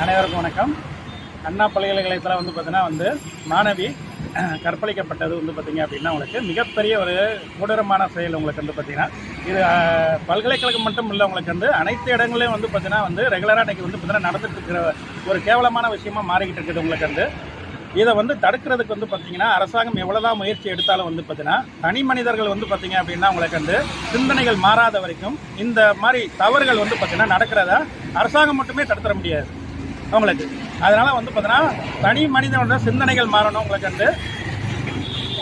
அனைவருக்கும் வணக்கம். அண்ணா பல்கலைக்கழகத்தில் வந்து பார்த்தீங்கன்னா வந்து மாணவி கற்பழிக்கப்பட்டது வந்து பார்த்திங்க அப்படின்னா உங்களுக்கு மிகப்பெரிய ஒரு கொடூரமான செயல் உங்களுக்கு வந்து பார்த்திங்கன்னா இது பல்கலைக்கழகம் மட்டும் இல்லை உங்களுக்கு வந்து அனைத்து இடங்களையும் வந்து பார்த்திங்கன்னா வந்து ரெகுலராக இன்றைக்கி வந்து பார்த்திங்கன்னா நடந்துகிட்டு இருக்கிற ஒரு கேவலமான விஷயமா மாறிக்கிட்டு இருக்குது உங்களுக்கு வந்து. இதை வந்து தடுக்கிறதுக்கு வந்து பார்த்தீங்கன்னா அரசாங்கம் எவ்வளோதான் முயற்சி எடுத்தாலும் வந்து பார்த்தீங்கன்னா தனி மனிதர்கள் வந்து பார்த்தீங்க அப்படின்னா உங்களுக்கு வந்து சிந்தனைகள் மாறாத வரைக்கும் இந்த மாதிரி தவறுகள் வந்து பார்த்தீங்கன்னா நடக்கிறத அரசாங்கம் மட்டுமே தடுத்துட முடியாது. அவங்களுக்கு. அதனால் வந்து பார்த்தீங்கன்னா தனி மனிதனோட சிந்தனைகள் மாறணும் உங்களுக்கு வந்து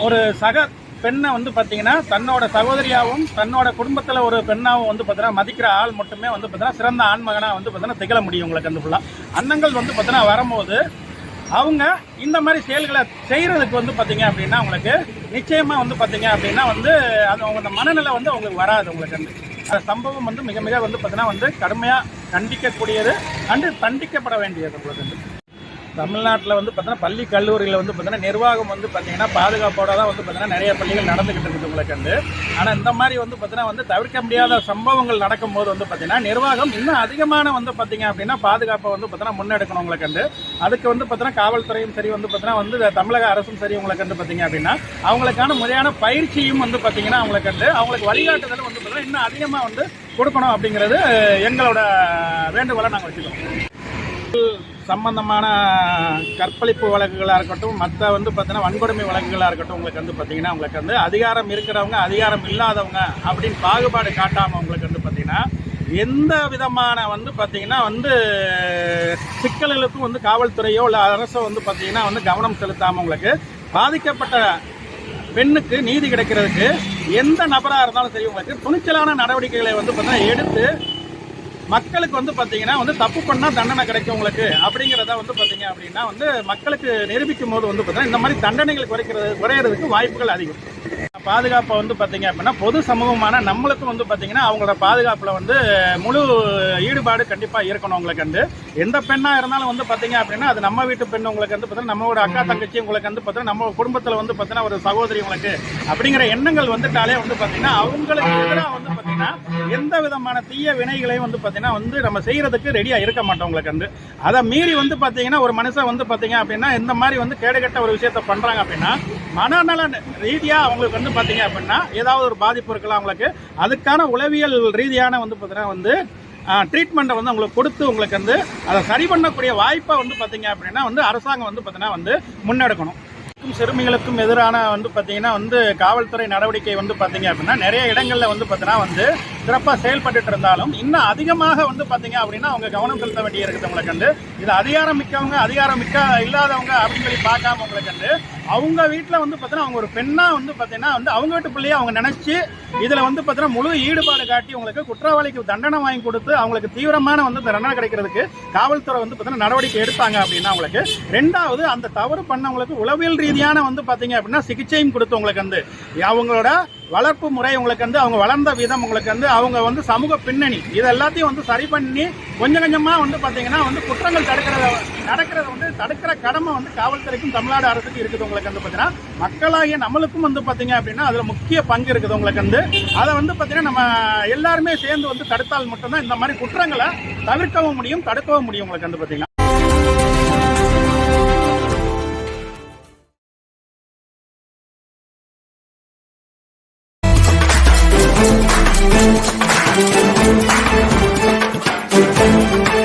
ஒரு சக பெண்ணை வந்து பார்த்தீங்கன்னா தன்னோட சகோதரியாகவும் தன்னோட குடும்பத்தில் ஒரு பெண்ணாகவும் வந்து பார்த்தீங்கன்னா மதிக்கிற ஆள் மட்டுமே வந்து பார்த்தீங்கன்னா சிறந்த ஆண்மகனாக வந்து பார்த்தீங்கன்னா திகழ முடியும் உங்களுக்கு அந்த ஃபுல்லாக அன்னங்கள் வந்து பார்த்தீங்கன்னா வரும்போது அவங்க இந்த மாதிரி செயல்களை செய்கிறதுக்கு வந்து பார்த்தீங்க அப்படின்னா உங்களுக்கு நிச்சயமாக வந்து பார்த்தீங்க அப்படின்னா வந்து அது அவங்க அந்த மனநிலை வந்து அவங்களுக்கு வராது உங்களுக்கு வந்து. அந்த சம்பவம் வந்து மிக மிக வந்து பார்த்தீங்கன்னா வந்து கடுமையாக கண்டிக்கக்கூடியது அண்டு தண்டிக்கப்பட வேண்டியது உங்களுக்கு வந்து. தமிழ்நாட்டில் வந்து பார்த்தீங்கன்னா பள்ளி கல்லூரியில் வந்து பார்த்தீங்கன்னா நிர்வாகம் வந்து பார்த்தீங்கன்னா பாதுகாப்போட தான் வந்து பார்த்தீங்கன்னா நிறைய பள்ளிகள் நடந்துக்கிட்டு இருக்குது உங்களுக்கு வந்து ஆனால் இந்த மாதிரி வந்து பார்த்தீங்கன்னா வந்து தவிர்க்க முடியாத சம்பவங்கள் நடக்கும்போது வந்து பார்த்தீங்கன்னா நிர்வாகம் இன்னும் அதிகமான வந்து பார்த்தீங்க அப்படின்னா பாதுகாப்பை வந்து பார்த்தீங்கன்னா முன்னெடுக்கணும் உங்களுக்கு வந்து அதுக்கு வந்து பார்த்தீங்கன்னா காவல்துறையும் சரி வந்து பார்த்தீங்கன்னா வந்து தமிழக அரசும் சரி உங்களுக்கு வந்து பார்த்தீங்க அப்படின்னா அவங்களுக்கான முறையான பயிற்சியும் வந்து பார்த்தீங்கன்னா அவங்களுக்கு வந்து அவங்களுக்கு வழிகாட்டுதல் வந்து பார்த்தீங்கன்னா இன்னும் அதிகமாக வந்து கொடுக்கணும் அப்படிங்கிறது எங்களோட வேண்டுகோளை நாங்கள் வச்சுக்கோம் சம்பந்தமான கற்பழிப்பு வழக்குகளாக இருக்கட்டும் மற்ற வந்து பார்த்தீங்கன்னா வன்கொடுமை வழக்குகளாக இருக்கட்டும் உங்களுக்கு வந்து பார்த்தீங்கன்னா உங்களுக்கு வந்து அதிகாரம் இருக்கிறவங்க அதிகாரம் இல்லாதவங்க அப்படின்னு பாகுபாடு காட்டாமல் உங்களுக்கு வந்து பார்த்தீங்கன்னா எந்த விதமான வந்து பார்த்தீங்கன்னா வந்து சிக்கல்களுக்கும் வந்து காவல்துறையோ இல்லை அரசோ வந்து பார்த்தீங்கன்னா வந்து கவனம் செலுத்தாமல் உங்களுக்கு பாதிக்கப்பட்ட பெண்ணுக்கு நீதி கிடைக்கிறதுக்கு எந்த நபராக இருந்தாலும் சரி உங்களுக்கு துணிச்சலான நடவடிக்கைகளை வந்து பார்த்தீங்கன்னா எடுத்து மக்களுக்கு வந்து பார்த்தீங்கன்னா வந்து தப்பு பண்ணால் தண்டனை கிடைக்கும் உங்களுக்கு. அப்படிங்கிறத வந்து பார்த்தீங்க அப்படின்னா வந்து மக்களுக்கு நிரூபிக்கும் போது வந்து பார்த்தீங்கன்னா இந்த மாதிரி தண்டனைகள் குறைக்கிறது குறையிறதுக்கு வாய்ப்புகள் அதிகம். பாதுகாப்பை வந்து பார்த்தீங்க அப்படின்னா பொது சமூகமான நம்மளுக்கும் வந்து பார்த்தீங்கன்னா அவங்களோட பாதுகாப்பில் வந்து முழு ஈடுபாடு கண்டிப்பாக இருக்கணும் உங்களுக்கு வந்து. எந்த பெண்ணாக இருந்தாலும் வந்து பார்த்தீங்க அப்படின்னா அது நம்ம வீட்டு பெண் உங்களுக்கு வந்து பார்த்தீங்கன்னா நம்மளோட அக்கா தங்கச்சி உங்களுக்கு வந்து பார்த்தீங்கன்னா நம்ம குடும்பத்தில் வந்து பார்த்தீங்கன்னா ஒரு சகோதரி உங்களுக்கு அப்படிங்கிற எண்ணங்கள் வந்துட்டாலே வந்து பார்த்தீங்கன்னா அவங்களுக்கு எதிராக வந்து பார்த்தீங்கன்னா எந்த விதமான தீய வினைகளையும் வந்து பார்த்தீங்கன்னா வந்து நம்ம செய்கிறதுக்கு ரெடியாக இருக்க மாட்டோம் உங்களுக்கு வந்து அதை மீறி வந்து பார்த்தீங்கன்னா ஒரு மனுஷன் வந்து பார்த்தீங்க அப்படின்னா இந்த மாதிரி வந்து கேடுகட்ட ஒரு விஷயத்த பண்ணுறாங்க அப்படின்னா மனநல ரீதியாக அவங்களுக்கு வந்து பார்த்தீங்க அப்படின்னா ஏதாவது ஒரு பாதிப்பு இருக்கலாம் அவங்களுக்கு அதுக்கான உளவியல் ரீதியான வந்து பார்த்தீங்கன்னா வந்து ட்ரீட்மெண்ட்டை வந்து உங்களுக்கு கொடுத்து உங்களுக்கு வந்து அதை சரி பண்ணக்கூடிய வாய்ப்பை வந்து பார்த்தீங்க அப்படின்னா வந்து அரசாங்கம் வந்து பார்த்தீங்கன்னா வந்து முன்னெடுக்கணும். சிறுமிகளுக்கும் எதிரான வந்து பார்த்தீங்கன்னா வந்து காவல்துறை நடவடிக்கை வந்து பார்த்தீங்க அப்படின்னா நிறைய இடங்களில் வந்து பார்த்தீங்கன்னா வந்து சிறப்பாக செயல்பட்டுட்டு இருந்தாலும் இன்னும் அதிகமாக வந்து பார்த்தீங்க அப்படின்னா அவங்க கவனம் செலுத்த வேண்டிய இருக்குது உங்களுக்கு வந்து இது அதிகாரம் மிக்கவங்க அதிகாரம் மிக்க இல்லாதவங்க அப்படின்னு சொல்லி பார்க்காம உங்களுக்கு வந்து அவங்க வீட்டில் வந்து பார்த்தீங்கன்னா அவங்க ஒரு பெண்ணாக வந்து பார்த்தீங்கன்னா வந்து அவங்க வீட்டு பிள்ளையை அவங்க நினச்சி இதில் வந்து பார்த்தீங்கன்னா முழு ஈடுபாடு காட்டி உங்களுக்கு குற்றவாளிக்கு தண்டனை வாங்கி கொடுத்து அவங்களுக்கு தீவிரமான வந்து இந்த தண்டனை கிடைக்கிறதுக்கு காவல்துறை வந்து பார்த்தீங்கன்னா நடவடிக்கை எடுத்தாங்க அப்படின்னா அவங்களுக்கு ரெண்டாவது அந்த தவறு பண்ணவங்களுக்கு உளவியல் ரீதியான வந்து பார்த்தீங்க அப்படின்னா சிகிச்சையும் கொடுத்து உங்களுக்கு வந்து அவங்களோட வளர்ப்பு முறை உங்களுக்கு வந்து அவங்க வளர்ந்த விதம் உங்களுக்கு வந்து அவங்க வந்து சமூக பின்னணி இது எல்லாத்தையும் வந்து சரி பண்ணி கொஞ்சம் கொஞ்சமாக வந்து பார்த்தீங்கன்னா வந்து குற்றங்கள் தடுக்கிறத நடக்கிறத வந்து தடுக்கிற கடமை வந்து காவல்துறைக்கும் தமிழ்நாடு அரசுக்கும் இருக்குது உங்களுக்கு வந்து பார்த்தீங்கன்னா மக்களாகிய நம்மளுக்கும் வந்து பார்த்தீங்க அப்படின்னா அதில் முக்கிய பங்கு இருக்குது உங்களுக்கு வந்து. அதை வந்து பார்த்தீங்கன்னா நம்ம எல்லாருமே சேர்ந்து வந்து தடுத்தால் மட்டும்தான் இந்த மாதிரி குற்றங்களை தவிர்க்கவும் முடியும் தடுக்கவும் முடியும் உங்களுக்கு வந்து பார்த்தீங்கன்னா